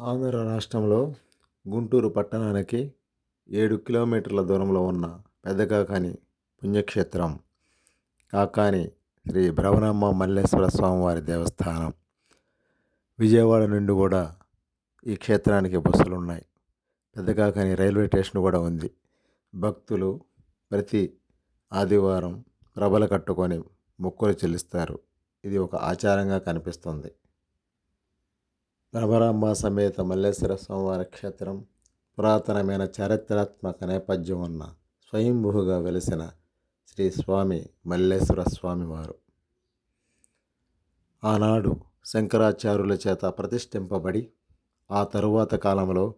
ఆంధ్ర రాష్ట్రంలో గుంటూరు పట్టణానికి ఏడు కిలోమీటర్ల దూరంలో ఉన్న పెద్దకాకాని పుణ్యక్షేత్రం కాకాని శ్రీ భ్రవణమ్మ మల్లేశ్వర స్వామివారి దేవస్థానం. విజయవాడ నుండి కూడా ఈ క్షేత్రానికి బస్సులు ఉన్నాయి పెద్దకాకాని రైల్వే స్టేషన్ కూడా ఉంది. భక్తులు ప్రతి ఆదివారం ప్రభలు కట్టుకొని మొక్కులు చెల్లిస్తారు. ఇది ఒక ఆచారంగా కనిపిస్తుంది. భ్రమరాంబ సమేత మల్లేశ్వర స్వామివారి క్షేత్రం పురాతనమైన చారిత్రాత్మక నేపథ్యం ఉన్న స్వయంభూగా వెలిసిన శ్రీ స్వామి మల్లేశ్వర స్వామివారు ఆనాడు శంకరాచార్యుల చేత ప్రతిష్ఠింపబడి ఆ తరువాత కాలంలో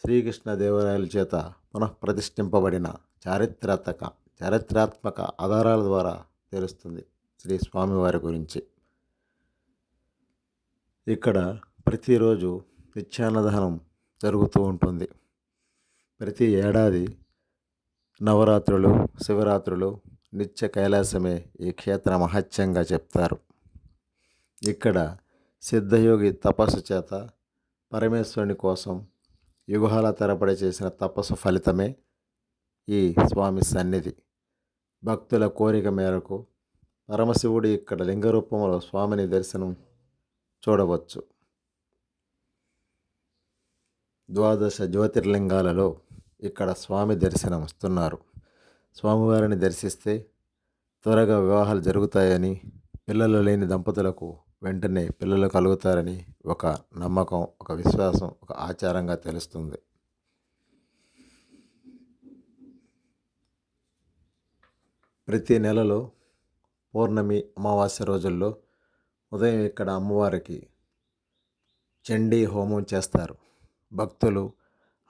శ్రీకృష్ణదేవరాయల చేత పునఃప్రతిష్ఠింపబడిన చారిత్రాత్మక చారిత్రాత్మక ఆధారాల ద్వారా తెలుస్తుంది శ్రీ స్వామివారి గురించి. ఇక్కడ ప్రతిరోజు నిత్యాన్నదానం జరుగుతూ ఉంటుంది. ప్రతి ఏడాది నవరాత్రులు శివరాత్రులు నిత్య కైలాసమే ఈ క్షేత్ర మహత్యంగా చెప్తారు. ఇక్కడ సిద్ధయోగి తపస్సు చేత పరమేశ్వరుని కోసం యుగాల తరబడి చేసిన తపస్సు ఫలితమే ఈ స్వామి సన్నిధి. భక్తుల కోరిక మేరకు పరమశివుడు ఇక్కడ లింగ రూపంలో స్వామిని దర్శనం చూడవచ్చు. ద్వాదశ జ్యోతిర్లింగాలలో ఇక్కడ స్వామి దర్శనం వస్తున్నారు. స్వామివారిని దర్శిస్తే త్వరగా వివాహాలు జరుగుతాయని పిల్లలు లేని దంపతులకు వెంటనే పిల్లలు కలుగుతారని ఒక నమ్మకం ఒక విశ్వాసం ఒక ఆచారంగా తెలుస్తుంది. ప్రతి నెలలో పౌర్ణమి అమావాస్య రోజుల్లో ఉదయం ఇక్కడ అమ్మవారికి చండీ హోమం చేస్తారు. భక్తులు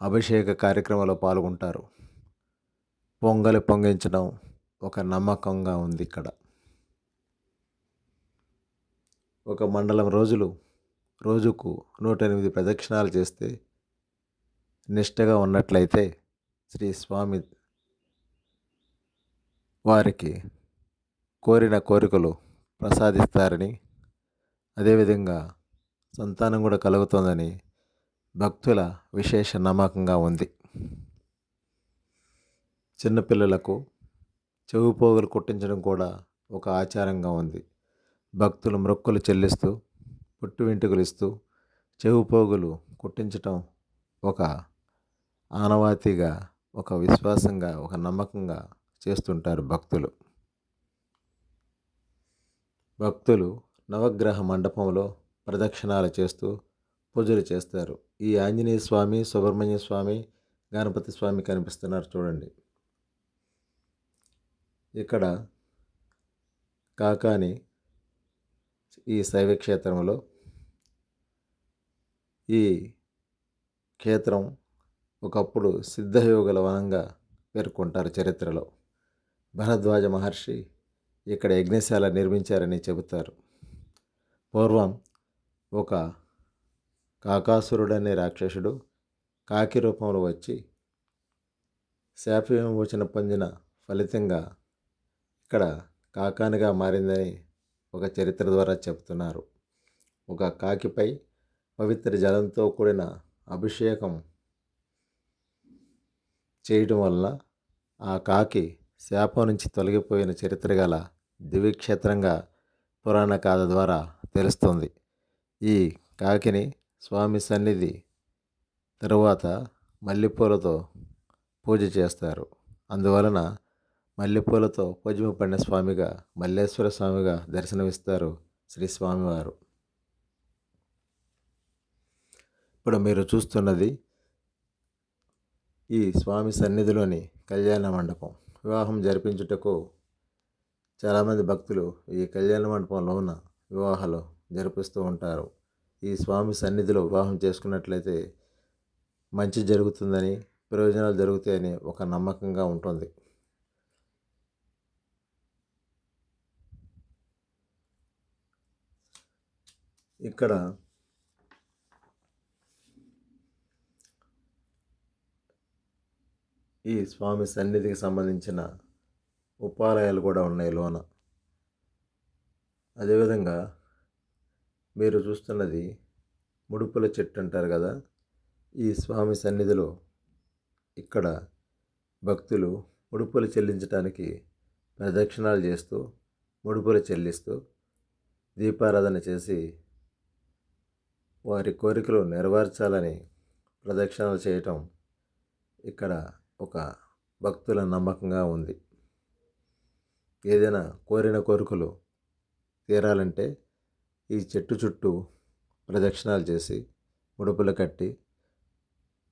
అభిషేక కార్యక్రమంలో పాల్గొంటారు. పొంగలి పొంగించడం ఒక నమ్మకంగా ఉంది ఇక్కడ. ఒక మండలం రోజులు రోజుకు నూట ఎనిమిది ప్రదక్షిణాలు చేస్తే నిష్టగా ఉన్నట్లయితే శ్రీ స్వామి వారికి కోరిన కోరికలు ప్రసాదిస్తారని అదేవిధంగా సంతానం కూడా కలుగుతుందని భక్తుల విశేష నమ్మకంగా ఉంది. చిన్నపిల్లలకు చెవు పోగులు కుట్టించడం కూడా ఒక ఆచారంగా ఉంది. భక్తులు మొక్కులు చెల్లిస్తూ పుట్టు వెంట్రుకలు ఇస్తూ చెవు పోగులు కుట్టించటం ఒక ఆనవాతిగా ఒక విశ్వాసంగా ఒక నమ్మకంగా చేస్తుంటారు భక్తులు. భక్తులు నవగ్రహ మండపంలో ప్రదక్షిణాలు చేస్తూ పూజలు చేస్తారు. ఈ ఆంజనేయ స్వామి సుబ్రహ్మణ్య స్వామి గణపతి స్వామి కనిపిస్తున్నారు చూడండి. ఇక్కడ కాకాని ఈ శైవ క్షేత్రంలో ఈ క్షేత్రం ఒకప్పుడు సిద్ధయోగుల వనంగా పేర్కొంటారు చరిత్రలో. భరద్వాజ మహర్షి ఇక్కడ యజ్ఞశాల నిర్మించారని చెబుతారు. పూర్వం ఒక కాకాసురుడనే రాక్షసుడు కాకి రూపంలో వచ్చి శాప విమోచన పొందిన ఫలితంగా ఇక్కడ కాకానిగా మారిందని ఒక చరిత్ర ద్వారా చెప్తున్నారు ఒక కాకిపై పవిత్ర జలంతో కూడిన అభిషేకం చేయడం వల్ల ఆ కాకి శాపం నుంచి తొలగిపోయిన చరిత్ర గల దివిక్షేత్రంగా పురాణ కథ ద్వారా తెలుస్తుంది. ఈ కాకిని స్వామి సన్నిధి తరువాత మల్లెపూలతో పూజ చేస్తారు. అందువలన మల్లెపూలతో పూజింపబడిన స్వామిగా మల్లేశ్వర స్వామిగా దర్శనమిస్తారు శ్రీ స్వామివారు. ఇప్పుడు మీరు చూస్తున్నది ఈ స్వామి సన్నిధిలోని కళ్యాణ మండపం. వివాహం జరిపించుటకు చాలామంది భక్తులు ఈ కళ్యాణ మండపంలో ఉన్న వివాహాలు జరిపిస్తూ ఉంటారు. ఈ స్వామి సన్నిధిలో వివాహం చేసుకున్నట్లయితే మంచి జరుగుతుందని ప్రయోజనాలు జరుగుతాయని ఒక నమ్మకంగా ఉంటుంది. ఇక్కడ ఈ స్వామి సన్నిధికి సంబంధించిన ఉపాలయాలు కూడా ఉన్నాయి లోన. అదేవిధంగా మీరు చూస్తున్నది ముడుపుల చెట్టు అంటారు కదా ఈ స్వామి సన్నిధిలో ఇక్కడ భక్తులు ముడుపులు చెల్లించడానికి ప్రదక్షిణాలు చేస్తూ ముడుపులు చెల్లిస్తూ దీపారాధన చేసి వారి కోరికలు నెరవేర్చాలని ప్రదక్షిణలు చేయటం ఇక్కడ ఒక భక్తుల నమ్మకంగా ఉంది. ఏదైనా కోరిన కోరికలు తీరాలంటే ఈ చెట్టు చుట్టూ ప్రదక్షిణాలు చేసి ముడుపులు కట్టి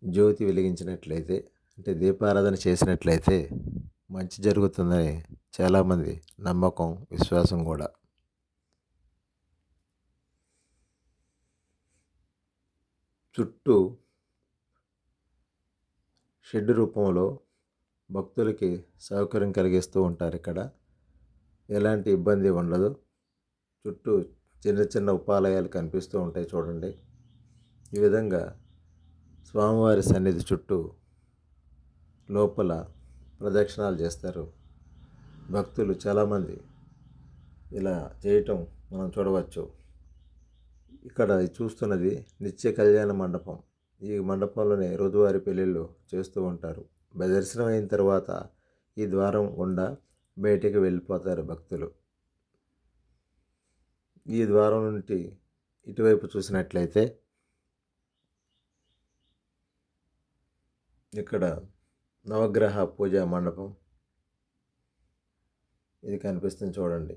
జ్యోతి వెలిగించినట్లయితే అంటే దీపారాధన చేసినట్లయితే మంచి జరుగుతుందని చాలామంది నమ్మకం విశ్వాసం కూడా. చుట్టూ షెడ్ రూపంలో భక్తులకి సౌకర్యం కలిగిస్తూ ఉంటారు ఇక్కడ. ఎలాంటి ఇబ్బంది ఉండదు. చుట్టూ చిన్న చిన్న ఉపాలయాలు కనిపిస్తూ ఉంటాయి చూడండి. ఈ విధంగా స్వామివారి సన్నిధి చుట్టూ లోపల ప్రదక్షిణాలు చేస్తారు. భక్తులు చాలామంది ఇలా చేయటం మనం చూడవచ్చు. ఇక్కడ చూస్తున్నది నిత్య కళ్యాణ మండపం. ఈ మండపంలోనే రోజువారి పెళ్ళిళ్ళు చేస్తూ ఉంటారు. దర్శనం అయిన తర్వాత ఈ ద్వారం గుండా బయటికి వెళ్ళిపోతారు భక్తులు. ఈ ద్వారం నుండి ఇటువైపు చూసినట్లయితే ఇక్కడ నవగ్రహ పూజా మండపం ఇది కనిపిస్తుంది చూడండి.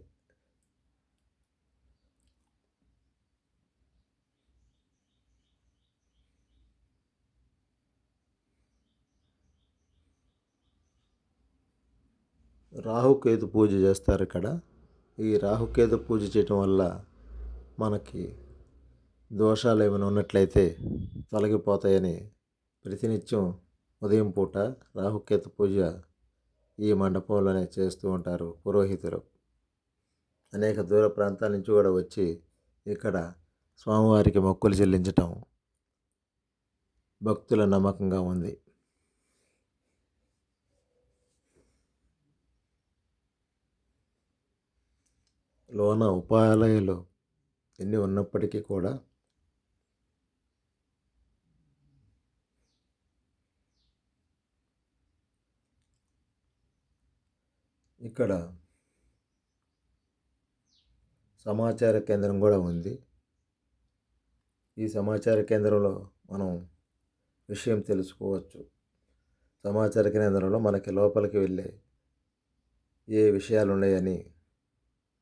రాహుకేతు పూజ చేస్తారు ఇక్కడ. ఈ రాహుకేతు పూజ చేయటం వల్ల మనకి దోషాలు ఏమైనా ఉన్నట్లయితే తొలగిపోతాయని ప్రతినిత్యం ఉదయం పూట రాహుకేతు పూజ ఈ మండపంలోనే చేస్తూ ఉంటారు పురోహితులు. అనేక దూర ప్రాంతాల నుంచి కూడా వచ్చి ఇక్కడ స్వామివారికి మొక్కులు చెల్లించటం భక్తుల నమ్మకంగా ఉంది. లోన ఉపాయాలయాలు ఎన్ని ఉన్నప్పటికీ కూడా ఇక్కడ సమాచార కేంద్రం కూడా ఉంది. ఈ సమాచార కేంద్రంలో మనం విషయం తెలుసుకోవచ్చు. సమాచార కేంద్రంలో మనకి లోపలికి వెళ్ళే ఏ విషయాలు ఉన్నాయని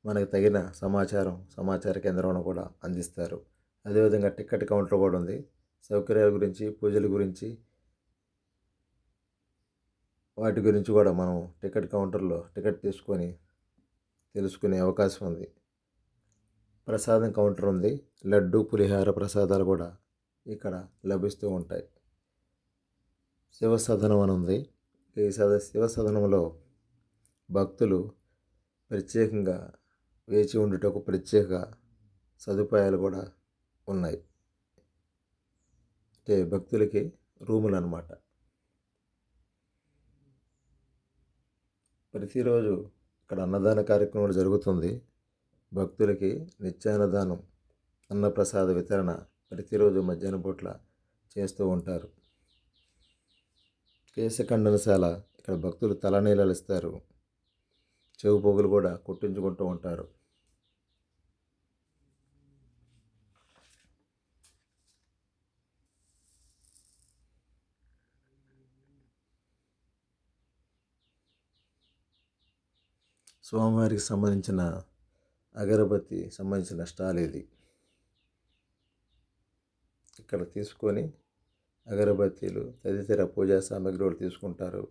మనకు తగిన సమాచారం సమాచార కేంద్రంలో కూడా అందిస్తారు. అదేవిధంగా టికెట్ కౌంటర్ కూడా ఉంది. సౌకర్యాల గురించి పూజల గురించి వాటి గురించి కూడా మనం టికెట్ కౌంటర్లో టికెట్ తీసుకొని తెలుసుకునే అవకాశం ఉంది. ప్రసాదం కౌంటర్ ఉంది. లడ్డు పులిహార ప్రసాదాలు కూడా ఇక్కడ లభిస్తూ ఉంటాయి. శివసదనం అని ఉంది. ఈ సద శివసదనంలో భక్తులు ప్రత్యేకంగా వేచి ఉండుటకు ప్రత్యేక సదుపాయాలు కూడా ఉన్నాయి. అంటే భక్తులకి రూములు అన్నమాట ప్రతిరోజు ఇక్కడ అన్నదాన కార్యక్రమం జరుగుతుంది. భక్తులకి నిత్యాన్నదానం అన్నప్రసాద వితరణ ప్రతిరోజు మధ్యాహ్నం పూట్ల చేస్తూ ఉంటారు. కేశఖండనశాల ఇక్కడ భక్తులు తలనీలలు ఇస్తారు. చెవు పోగులు కూడా కుట్టించుకుంటూ ఉంటారు. స్వామివారికి సంబంధించిన అగరబత్తి సంబంధించిన స్టాల్ ఇది ఇక్కడ తీసుకొని అగరబత్తీలు తదితర పూజా సామాగ్రి తీసుకుంటారు.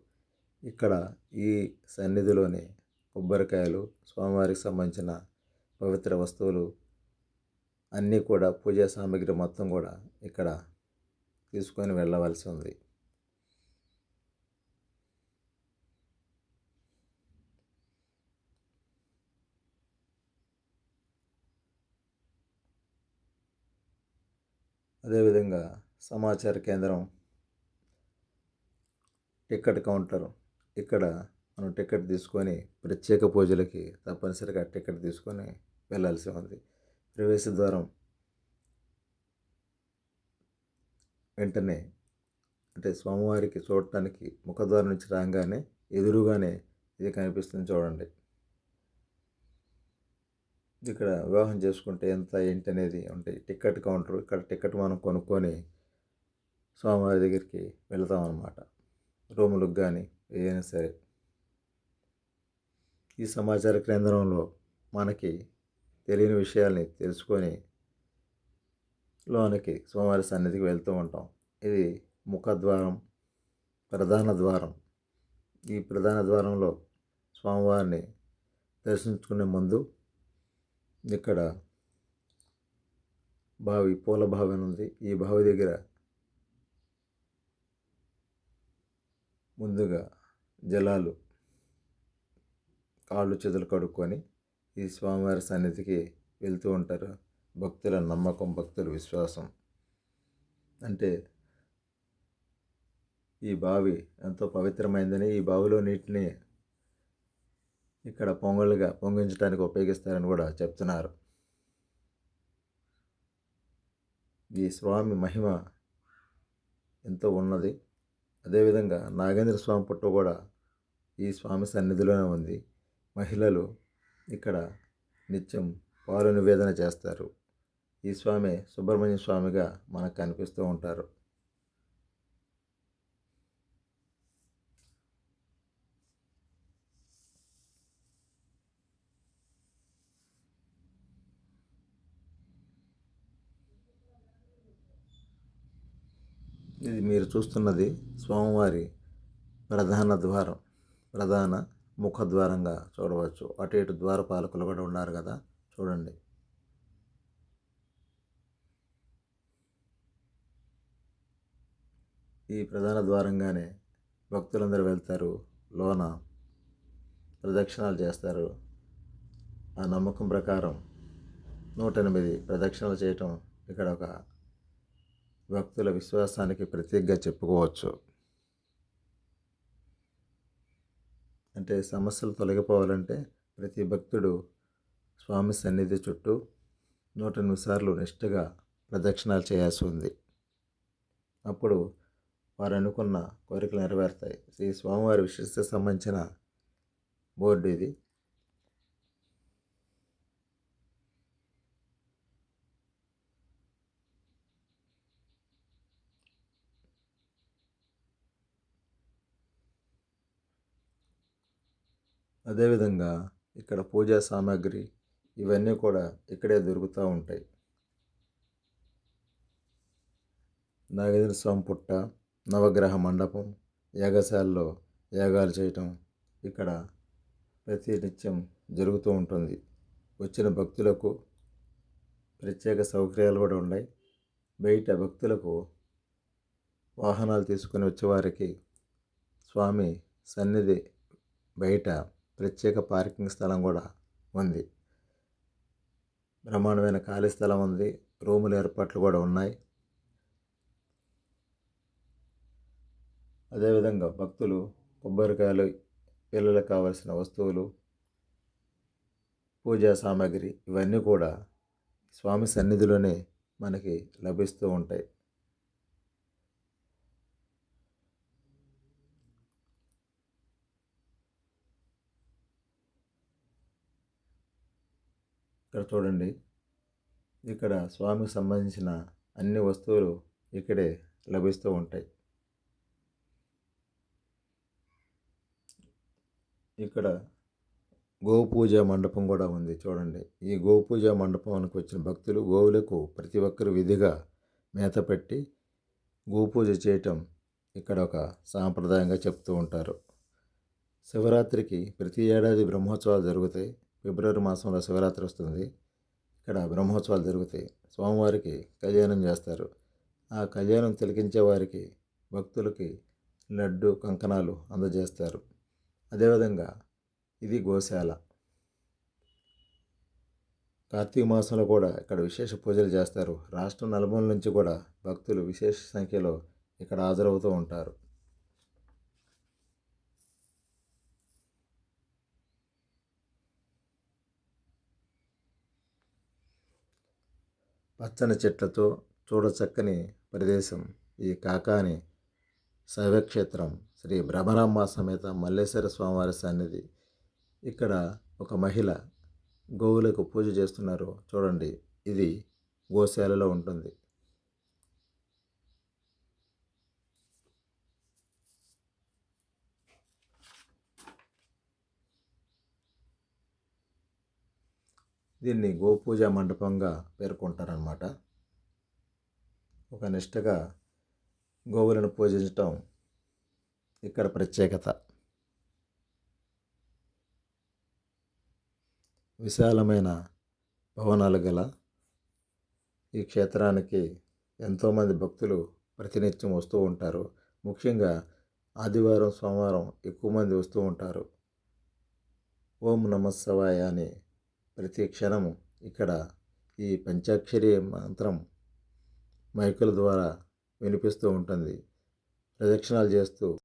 ఇక్కడ ఈ సన్నిధిలోనే కొబ్బరికాయలు స్వామివారికి సంబంధించిన పవిత్ర వస్తువులు అన్నీ కూడా పూజా సామాగ్రి మొత్తం కూడా ఇక్కడ తీసుకొని వెళ్ళవలసి ఉంది. అదేవిధంగా సమాచార కేంద్రం టికెట్ కౌంటర్ ఇక్కడ మనం టికెట్ తీసుకొని ప్రత్యేక పూజలకి తప్పనిసరిగా టికెట్ తీసుకొని వెళ్ళాల్సి ఉంది. ప్రవేశ ద్వారం వెంటనే అంటే స్వామివారికి చూడటానికి ముఖద్వారం నుంచి రాగానే ఎదురుగానే ఇది కనిపిస్తుంది చూడండి. ఇక్కడ వివాహం చేసుకుంటే ఎంత ఏంటి అనేది ఉంటాయి టికెట్ కౌంటర్ ఇక్కడ టికెట్ మనం కొనుక్కొని స్వామివారి దగ్గరికి వెళతాం అన్నమాట రూములకు కానీ ఏదైనా సరే. ఈ సమాచార కేంద్రంలో మనకి తెలియని విషయాల్ని తెలుసుకొని లోనికి స్వామివారి సన్నిధికి వెళ్తూ ఉంటాం. ఇది ముఖద్వారం ప్రధాన ద్వారం. ఈ ప్రధాన ద్వారంలో స్వామివారిని దర్శించుకునే ముందు ఇక్కడ బావి పూల బావి అని ఉంది. ఈ బావి దగ్గర ముందుగా జలాలు కాళ్ళు చేతులు కడుక్కొని ఈ స్వామివారి సన్నిధికి వెళ్తూ ఉంటారు. భక్తుల నమ్మకం భక్తుల విశ్వాసం. అంటే ఈ బావి ఎంతో పవిత్రమైందని ఈ బావిలో నీటిని ఇక్కడ పొంగలుగా పొంగించడానికి ఉపయోగిస్తారని కూడా చెప్తున్నారు. ఈ స్వామి మహిమ ఎంతో ఉన్నది. అదేవిధంగా నాగేంద్ర స్వామి పుట్ట కూడా ఈ స్వామి సన్నిధిలోనే ఉంది. మహిళలు ఇక్కడ నిత్యం పాలు నివేదన చేస్తారు. ఈ స్వామి సుబ్రహ్మణ్య స్వామిగా మనకు కనిపిస్తూ ఉంటారు. ఇది మీరు చూస్తున్నది స్వామివారి ప్రధాన ద్వారం ప్రధాన ముఖద్వారంగా చూడవచ్చు. అటు ఇటు ద్వారపాలకులు కూడా ఉన్నారు కదా. చూడండి. ఈ ప్రధాన ద్వారంగానే భక్తులందరూ వెళ్తారు. లోన ప్రదక్షిణాలు చేస్తారు. ఆ నమ్మకం ప్రకారం నూట ఎనిమిది ప్రదక్షిణలు చేయటం ఇక్కడ ఒక భక్తుల విశ్వాసానికి ప్రతీకగా చెప్పుకోవచ్చు. అంటే సమస్యలు తొలగిపోవాలంటే ప్రతి భక్తుడు స్వామి సన్నిధి చుట్టూ నూట ఎనిమిది సార్లు నిష్ఠగా ప్రదక్షిణాలు చేయాల్సి ఉంది. అప్పుడు వారు అనుకున్న కోరికలు నెరవేరుతాయి. శ్రీ స్వామివారి విశిష్ట సంబంధించిన బోర్డు ఇది. అదేవిధంగా ఇక్కడ పూజా సామాగ్రి ఇవన్నీ కూడా ఇక్కడే దొరుకుతూ ఉంటాయి. నాగేంద్ర స్వామి పుట్ట నవగ్రహ మండపం యాగశాలలో యాగాలు చేయటం ఇక్కడ ప్రతి నిత్యం జరుగుతూ ఉంటుంది. వచ్చిన భక్తులకు ప్రత్యేక సౌకర్యాలు కూడా ఉన్నాయి. బయట భక్తులకు వాహనాలు తీసుకొని వచ్చేవారికి స్వామి సన్నిధి బయట ప్రత్యేక పార్కింగ్ స్థలం కూడా ఉంది. బ్రహ్మాండమైన ఖాళీ స్థలం ఉంది. రూముల ఏర్పాట్లు కూడా ఉన్నాయి. అదేవిధంగా భక్తులు కొబ్బరికాయలు పిల్లలకు కావలసిన వస్తువులు పూజా సామాగ్రి ఇవన్నీ కూడా స్వామి సన్నిధిలోనే మనకి లభిస్తూ ఉంటాయి. ఇక్కడ చూడండి. ఇక్కడ స్వామికి సంబంధించిన అన్ని వస్తువులు ఇక్కడే లభిస్తూ ఉంటాయి. ఇక్కడ గోపూజ మండపం కూడా ఉంది చూడండి. ఈ గోపూజ మండపానికి వచ్చిన భక్తులు గోవులకు ప్రతి ఒక్కరు విధిగా మేత పెట్టి గోపూజ చేయటం ఇక్కడ ఒక సాంప్రదాయంగా చెప్తూ ఉంటారు. శివరాత్రికి ప్రతి ఏడాది బ్రహ్మోత్సవాలు జరుగుతాయి. ఫిబ్రవరి మాసంలో శివరాత్రి వస్తుంది. ఇక్కడ బ్రహ్మోత్సవాలు జరుగుతాయి. స్వామివారికి కళ్యాణం చేస్తారు. ఆ కళ్యాణం తిలకించే వారికి భక్తులకి లడ్డు కంకణాలు అందజేస్తారు. అదేవిధంగా ఇది గోశాల. కార్తీక మాసంలో కూడా ఇక్కడ విశేష పూజలు చేస్తారు. రాష్ట్రం నలుమూల నుంచి కూడా భక్తులు విశేష సంఖ్యలో ఇక్కడ హాజరవుతూ ఉంటారు. పచ్చని చెట్లతో చూడచక్కని ప్రదేశం ఈ కాకాని శైవక్షేత్రం. శ్రీ భ్రమరాంబ సమేత మల్లేశ్వర స్వామివారి సన్నిధి. ఇక్కడ ఒక మహిళ గోవులకు పూజ చేస్తున్నారు. చూడండి ఇది గోశాలలో ఉంటుంది. దీన్ని గోపూజ మండపంగా పేర్కొంటారనమాట ఒక నిష్టగా గోవులను పూజించటం ఇక్కడ ప్రత్యేకత. విశాలమైన భవనాలు గల ఈ క్షేత్రానికి ఎంతోమంది భక్తులు ప్రతినిత్యం వస్తూ ఉంటారు. ముఖ్యంగా ఆదివారం సోమవారం ఎక్కువ మంది వస్తూ ఉంటారు. ఓం నమస్సవాయ అని ప్రతి క్షణము ఇక్కడ ఈ పంచాక్షరి మంత్రం మైకుల ద్వారా వినిపిస్తూ ఉంటుంది. ప్రదక్షిణాలు చేస్తూ